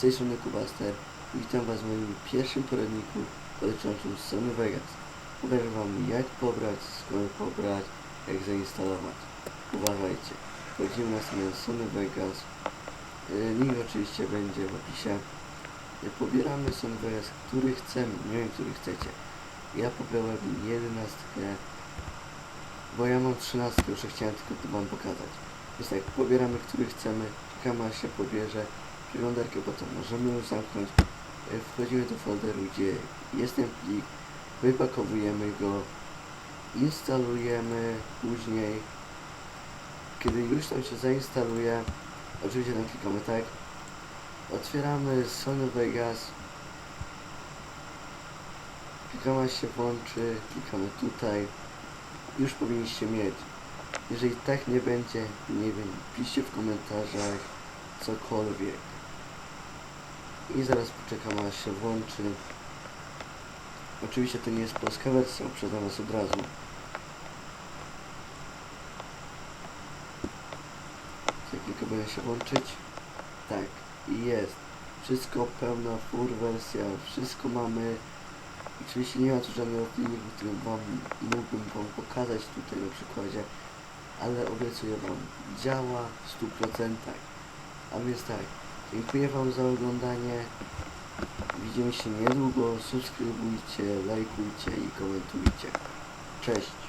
tej strony Kubaster. Witam Was w moim pierwszym poradniku dotyczącym Sony Vegas. Pokażę Wam jak pobrać, skąd pobrać, jak zainstalować. Uważajcie, wchodzimy na stronę Sony Vegas. Yy, Link oczywiście będzie w opisie. Yy, Pobieramy Sony Vegas, który chcemy, nie wiem który chcecie. Ja pobrałem 11, bo ja mam 13, już chciałem tylko to Wam pokazać. Więc tak, pobieramy, który chcemy, aż się pobierze przeglądarkę, potem możemy ją zamknąć. E, Wchodzimy do folderu, gdzie jest ten plik, wypakowujemy go, instalujemy później. Kiedy już tam się zainstaluje, oczywiście tam klikamy tak, otwieramy Sony Vegas, aż się włączy, klikamy tutaj, już powinniście mieć. Jeżeli tak nie będzie, nie wiem, piszcie w komentarzach cokolwiek. I zaraz poczekam aż się włączy. Oczywiście to nie jest polska wersja, uprzedzam was od razu. Za chwilkę będzie się łączyć. Tak, i jest. Wszystko pełna full wersja, wszystko mamy. Oczywiście nie ma tu żadnego filmiku, który wam mógłbym wam pokazać tutaj na przykładzie, ale obiecuję wam, działa w 100%. A więc tak, dziękuję wam za oglądanie. Widzimy się niedługo, subskrybujcie, lajkujcie i komentujcie. Cześć!